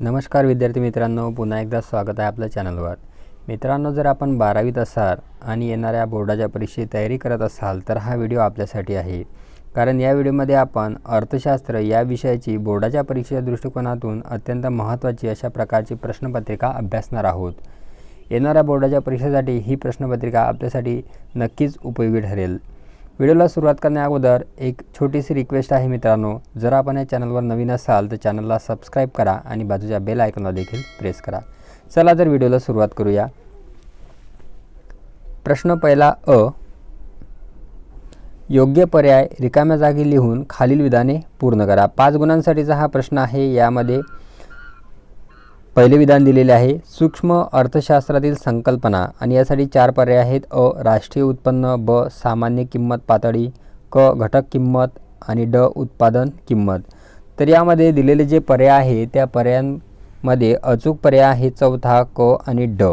नमस्कार विद्यार्थी मित्रांनो पुन्हा एकदा स्वागत आहे आपल्या चॅनलवर. मित्रांनो जर आपण बारावीत असाल आणि येणाऱ्या बोर्डाच्या परीक्षेची तयारी करत असाल तर हा व्हिडिओ आपल्यासाठी आहे. कारण या व्हिडिओमध्ये आपण अर्थशास्त्र या विषयाची बोर्डाच्या परीक्षेच्या दृष्टिकोनातून अत्यंत महत्त्वाची अशा प्रकारची प्रश्नपत्रिका अभ्यासणार आहोत. येणाऱ्या बोर्डाच्या परीक्षेसाठी ही प्रश्नपत्रिका आपल्यासाठी नक्कीच उपयोगी ठरेल. व्हिडिओला सुरुवात करण्या अगोदर एक छोटीशी रिक्वेस्ट आहे मित्रांनो. जर आपण या चॅनलवर नवीन असाल तर चॅनलला सबस्क्राईब करा आणि बाजूच्या बेल आयकॉनला देखील प्रेस करा. चला तर व्हिडिओला सुरुवात करूया. प्रश्न पहिला अ. योग्य पर्याय रिकाम्या जागी लिहून खालील विधाने पूर्ण करा. पाच गुणांसाठीचा हा प्रश्न आहे. यामध्ये पहिले विधान दिलेले आहे. सूक्ष्म अर्थशास्त्रातील संकल्पना आणि यासाठी चार पर्याय आहेत. अ राष्ट्रीय उत्पन्न ब सामान्य किंमत पातळी क घटक किंमत आणि ड उत्पादन किंमत. तर यामध्ये दिलेले जे पर्याय आहे त्या पर्यायांमध्ये अचूक पर्याय आहे चौथा क आणि ड.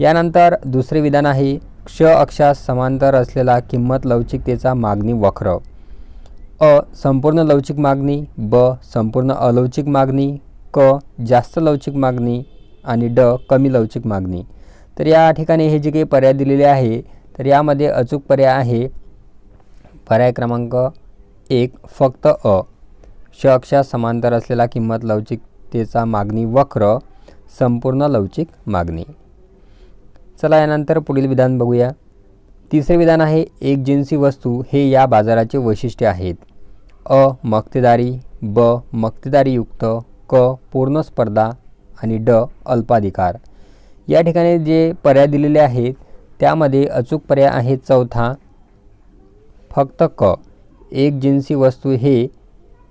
यानंतर दुसरे विधान आहे क्ष अक्षास समांतर असलेला किंमत लवचिकतेचा मागणी वक्र. अ संपूर्ण लवचिक मागणी ब संपूर्ण अलवचिक मागणी क जास्त लवचिक मागणी आणि ड कमी लवचिक मागणी. तर या ठिकाणी हे जे काही पर्याय दिलेले आहे तर यामध्ये अचूक पर्याय आहे. पर्याय क्रमांक एक फक्त अ. श अक्षा समांतर असलेला किंमत लवचिकतेचा मागणी वक्र संपूर्ण लवचिक मागणी. चला यानंतर पुढील विधान बघूया. तिसरे विधान आहे एक जिन्सी वस्तू हे या बाजाराचे वैशिष्ट्य आहेत. अ मक्तेदारी ब मक्तेदारीयुक्त क पूर्ण स्पर्धा आणि ड अल्पाधिकार. या ठिकाणी जे पर्याय दिलेले आहेत त्यामध्ये अचूक पर्याय आहे चौथा फक्त क. एक जिन्सी वस्तू हे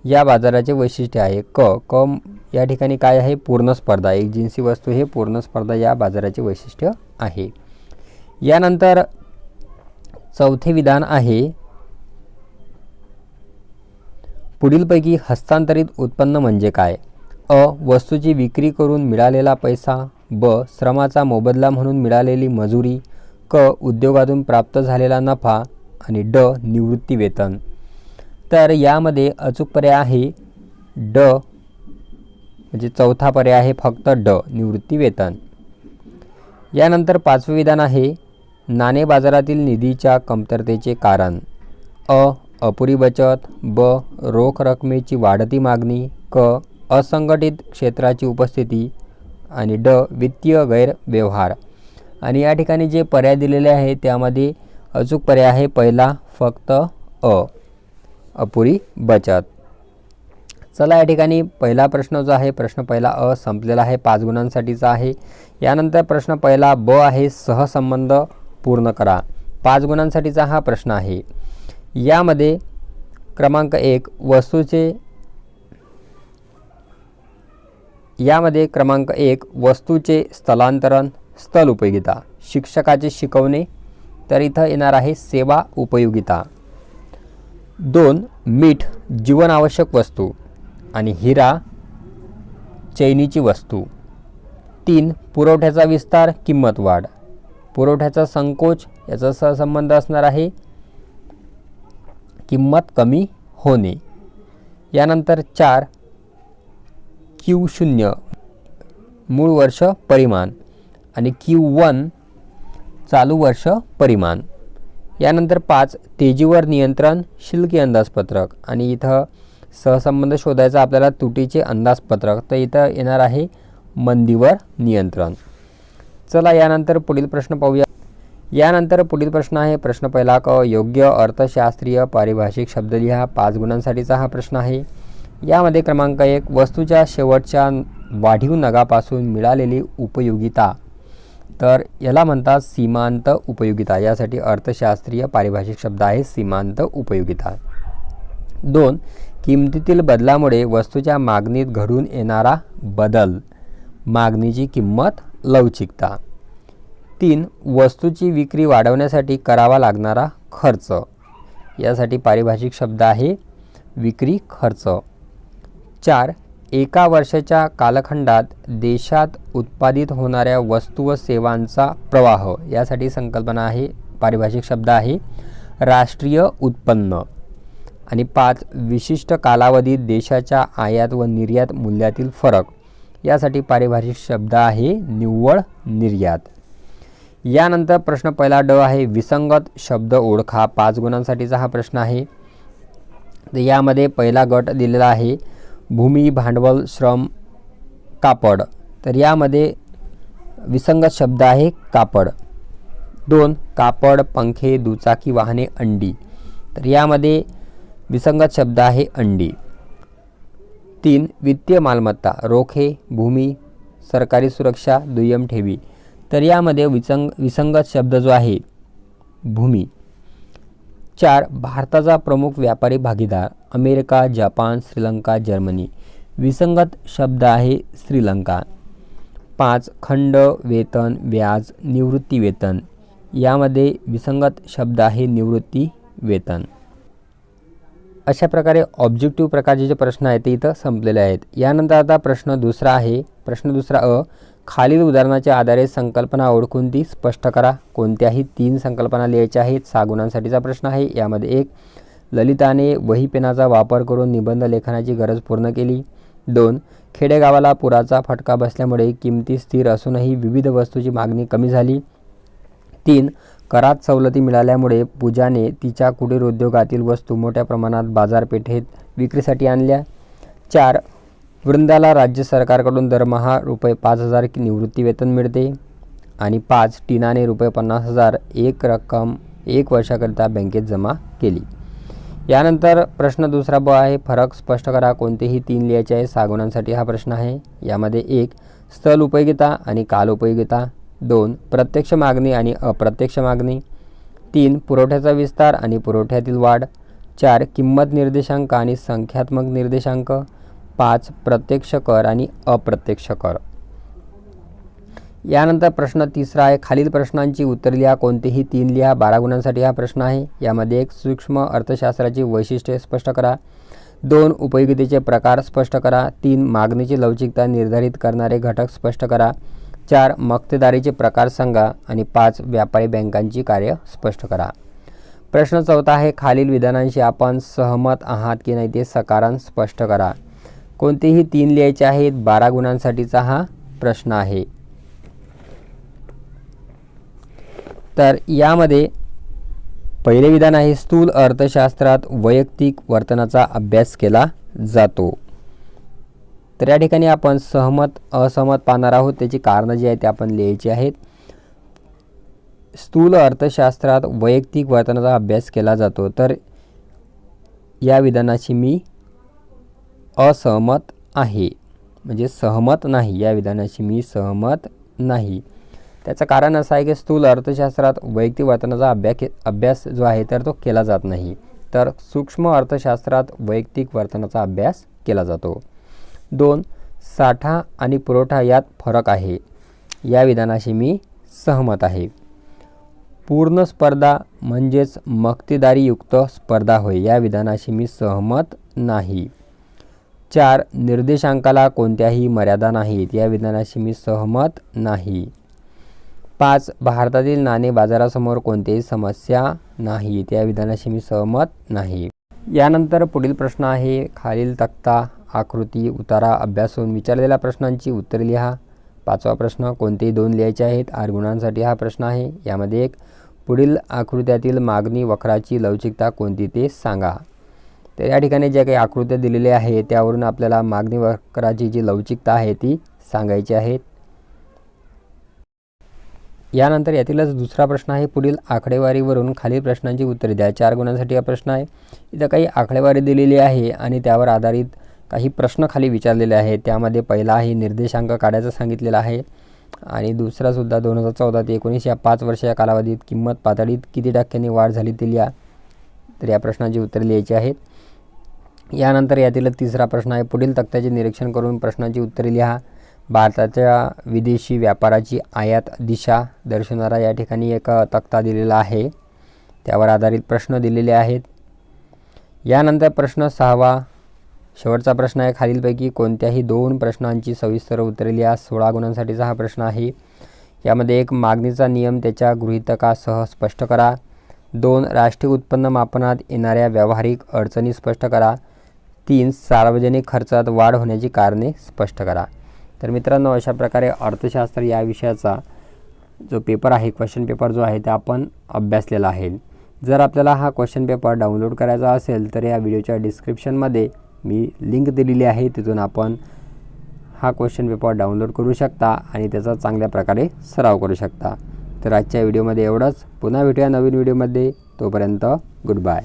या बाजाराचे वैशिष्ट्य आहे. क क या ठिकाणी काय आहे? पूर्ण स्पर्धा. एक जिन्सी वस्तू हे पूर्ण स्पर्धा या बाजाराचे वैशिष्ट्य आहे. यानंतर चौथे विधान आहे पुढीलपैकी हस्तांतरित उत्पन्न म्हणजे काय? अ वस्तूची विक्री करून मिळालेला पैसा ब श्रमाचा मोबदला म्हणून मिळालेली मजुरी क उद्योगातून प्राप्त झालेला नफा आणि ड निवृत्ती वेतन. तर यामध्ये अचूक पर्याय आहे ड म्हणजे चौथा पर्याय आहे फक्त ड निवृत्ती वेतन. यानंतर पाचवे विधान आहे नाणे बाजारातील निधीच्या कमतरतेचे कारण. अ अपुरी बचत ब रोख रकमेची वाढती मागणी क असंघटित क्षेत्राची उपस्थिती आणि ड वित्तीय गैरव्यवहार. आणि या ठिकाणी जे पर्याय दिलेले आहे त्यामध्ये अचूक पर्याय आहे. पहिला फक्त अ. अपुरी बचत. चला या ठिकाणी पहिला प्रश्न जो आहे प्रश्न पहिला अ संपलेला आहे पाच गुणांसाठीचा आहे. यानंतर प्रश्न पहिला ब आहे सहसंबंध पूर्ण करा. पाच गुणांसाठीचा हा प्रश्न आहे. यामध्ये क्रमांक एक वस्तूचे यामध्ये क्रमांक एक वस्तूचे स्थलांतरण स्थल उपयोगिता शिक्षकाचे शिकवणे तर इथं येणार आहे सेवा उपयोगिता. दोन मीठ जीवनावश्यक वस्तू आणि हिरा चैनीची वस्तू. तीन पुरवठ्याचा विस्तार किंमत वाढ. पुरवठ्याचा संकोच याचा सहसंबंध असणार आहे किंमत कमी होणे. यानंतर चार क्यू शून्य. मूळ वर्ष परिमाण. आणि क्यू वन चालू वर्ष परिमाण. यानंतर पाच तेजीवर नियंत्रण शिल्की अंदाजपत्रक. आणि इथं सहसंबंध शोधायचा आपल्याला तुटीचे अंदाजपत्रक. तर इथं येणार आहे मंदीवर नियंत्रण. चला यानंतर पुढील प्रश्न पाहूया. यानंतर पुढील प्रश्न आहे. प्रश्न पहिला क योग्य अर्थशास्त्रीय पारिभाषिक शब्द लिहा. पाच गुणांसाठीचा हा प्रश्न आहे. यामध्ये क्रमांक एक वस्तूच्या शेवटच्या वाढीव नगापासून मिळालेली उपयोगिता. तर याला म्हणतात सीमांत उपयोगिता. यासाठी अर्थशास्त्रीय पारिभाषिक शब्द आहे सीमांत उपयोगिता. दोन किमतीतील बदलामुळे वस्तूच्या मागणीत घडून येणारा बदल. मागणीची किंमत लवचिकता. तीन वस्तूची विक्री वाढवण्यासाठी करावा लागणारा खर्च. यासाठी पारिभाषिक शब्द आहे विक्री खर्च. चार एका वर्षाच्या कालखंडात देशात उत्पादित होणाऱ्या वस्तू व सेवांचा प्रवाह यासाठी संकल्पना आहे पारिभाषिक शब्द आहे राष्ट्रीय उत्पन्न. आणि पाच विशिष्ट कालावधीत देशाच्या आयात व निर्यात मूल्यातील फरक. यासाठी पारिभाषिक शब्द आहे निव्वळ निर्यात. यानंतर प्रश्न पहिला ड आहे विसंगत शब्द ओळखा. पाच गुणांसाठीचा हा प्रश्न आहे. तर यामध्ये पहिला गट दिलेला आहे भूमी भांडवल श्रम कापड. तर यामध्ये विसंगत शब्द आहे कापड. दोन कापड पंखे दुचाकी वाहने अंडी. तर यामध्ये विसंगत शब्द आहे अंडी. तीन वित्तीय मालमत्ता रोखे भूमी सरकारी सुरक्षा दुय्यम ठेवी. तर यामध्ये विसंग विसंगत शब्द जो आहे भूमी. चार भारताचा प्रमुख व्यापारी भागीदार. America Japan Sri Lanka Germany. विसंगत शब्द आहे श्रीलंका. पाच खंड वेतन व्याज निवृत्ती वेतन. यामध्ये विसंगत शब्द आहे निवृत्ती वेतन. अशा प्रकारे ऑब्जेक्टिव्ह प्रकारचे जे प्रश्न आहेत ते इथं संपलेले आहेत. यानंतर आता प्रश्न दुसरा आहे. प्रश्न दुसरा अ खालील उदाहरणाच्या आधारे संकल्पना ओळखून ती स्पष्ट करा. कोणत्याही तीन संकल्पना लिहायच्या आहेत सहा गुणांसाठीचा प्रश्न आहे. यामध्ये एक ललिताने वही पेनाचा वापर करून निबंध लेखनाची गरज पूर्ण केली. दोन खेडेगावाला पुराचा फटका बसल्यामुळे किमती स्थिर असूनही विविध वस्तूची मागणी कमी झाली. तीन करात सवलती मिळाल्यामुळे पूजाने तिच्या कुटीर उद्योगातील वस्तू मोठ्या प्रमाणात बाजारपेठेत विक्रीसाठी आणल्या. चार वृंदाला राज्य सरकारकडून दरमहा रुपये पाच हजार निवृत्तीवेतन मिळते. आणि पाच टीनाने रुपये पन्नास हजार एक रक्कम एक वर्षाकरिता बँकेत जमा केली. यानंतर प्रश्न दुसरा ब आहे फरक स्पष्ट करा कोणतेही तीन लिहायचे आहे सागुणांसाठी हा प्रश्न आहे. यामध्ये एक स्थल उपयोगिता आणि काल उपयोगिता. दोन प्रत्यक्ष मागणी आणि अप्रत्यक्ष मागणी. तीन पुरवठ्याचा विस्तार आणि पुरवठ्यातील वाढ. चार किंमत निर्देशांक आणि संख्यात्मक निर्देशांक. पाच प्रत्यक्ष कर आणि अप्रत्यक्ष कर. यानंतर प्रश्न तिसरा आहे खालील प्रश्नांची उत्तर लिहा कोणतेही तीन लिहा. बारा गुणांसाठी हा प्रश्न आहे. यामध्ये एक सूक्ष्म अर्थशास्त्राची वैशिष्ट्ये स्पष्ट करा. दोन उपयोगितेचे प्रकार स्पष्ट करा. तीन मागणीची लवचिकता निर्धारित करणारे घटक स्पष्ट करा. चार मक्तेदारीचे प्रकार सांगा. आणि पाच व्यापारी बँकांची कार्य स्पष्ट करा. प्रश्न चौथा आहे खालील विधानांशी आपण सहमत आहात की नाही ते सकारण स्पष्ट करा. कोणतेही तीन लिहायचे आहेत बारा गुणांसाठीचा हा प्रश्न आहे. तर यामध्ये पहिले विधान आहे स्थूल अर्थशास्त्रात वैयक्तिक वर्तनाचा अभ्यास केला जातो. तर या ठिकाणी आपण सहमत असहमत पाहणार आहोत. त्याची कारणं जी आहेत ते आपण लिहायची आहेत. स्थूल अर्थशास्त्रात वैयक्तिक वर्तनाचा अभ्यास केला जातो. तर या विधानाशी मी असहमत आहे. म्हणजे सहमत नाही. या विधानाशी मी सहमत नाही. त्याचं कारण असं आहे की स्थूल अर्थशास्त्रात वैयक्तिक वर्तनाचा अभ्यास अभ्यास जो आहे तर तो केला जात नाही. तर सूक्ष्म अर्थशास्त्रात वैयक्तिक वर्तनाचा अभ्यास केला जातो. दोन साठा आणि पुरवठा यात फरक आहे. या विधानाशी मी सहमत आहे. पूर्ण स्पर्धा म्हणजेच मक्तेदारीयुक्त स्पर्धा होय या विधानाशी मी सहमत नाही. चार निर्देशांकाला कोणत्याही मर्यादा नाहीत या विधानाशी मी सहमत नाही. पाच भारतातील नाणे बाजारासमोर कोणतीही समस्या नाही त्या विधानाशी मी सहमत नाही. यानंतर पुढील प्रश्न आहे खालील तक्ता आकृती उतारा अभ्यासून विचारलेल्या प्रश्नांची उत्तरे लिहा. पाचवा प्रश्न कोणतेही दोन लिहायचे आहेत? आर गुणांसाठी हा प्रश्न आहे. यामध्ये एक पुढील आकृत्यातील मागणी वक्राची लवचिकता कोणती ते सांगा. तर या ठिकाणी ज्या काही आकृत्या दिलेल्या आहेत त्यावरून आपल्याला मागणी वक्राची जी लवचिकता आहे ती सांगायची आहेत यानंतर यातीलच दुसरा प्रश्न आहे. पुढील आकडेवारीवरून खालील प्रश्नांची उत्तरे द्या. चार गुणांसाठी हा प्रश्न आहे. इथं काही आकडेवारी दिलेली आहे आणि त्यावर आधारित काही प्रश्न खाली विचारलेले आहेत. त्यामध्ये पहिला आहे निर्देशांक काढायचा सांगितलेला आहे. आणि दुसरासुद्धा दोन हजार चौदा ते एकोणीस या पाच वर्ष या कालावधीत किंमत पातळीत किती टक्क्यांनी वाढ झाली ते लिहा. तर या प्रश्नांची उत्तरे लिहायची आहेत. यानंतर यातील तिसरा प्रश्न आहे. पुढील तक्त्याचे निरीक्षण करून प्रश्नांची उत्तरे लिहा. भारताच्या विदेशी व्यापाराची आयात दिशा दर्शवणारा या ठिकाणी एक तक्ता दिलेला आहे. त्यावर आधारित प्रश्न दिलेले आहेत. यानंतर प्रश्न सहावा. शेवटचा प्रश्न आहे. खालीलपैकी कोणत्याही दोन प्रश्नांची सविस्तर उत्तरे लिहा सोळा गुणांसाठीचा हा प्रश्न आहे. यामध्ये एक मागणीचा नियम त्याच्या गृहितकासह स्पष्ट करा. दोन राष्ट्रीय उत्पन्न मापनात येणाऱ्या व्यावहारिक अडचणी स्पष्ट करा. तीन सार्वजनिक खर्चात वाढ होण्याची कारणे स्पष्ट करा. तर मित्रांनो अशा प्रकारे अर्थशास्त्र या विषयाचा जो पेपर आहे क्वेश्चन पेपर जो आहे ते आपण अभ्यासलेला आहे. जर आपल्याला हा क्वेश्चन पेपर डाउनलोड करायचा असेल तर या व्हिडिओच्या डिस्क्रिप्शनमध्ये मी लिंक दिलेली आहे. तिथून आपण हा क्वेश्चन पेपर डाउनलोड करू शकता आणि त्याचा चांगल्या प्रकारे सराव करू शकता. तर आजच्या व्हिडिओमध्ये एवढंच. पुन्हा भेटूया नवीन व्हिडिओमध्ये. तोपर्यंत गुड बाय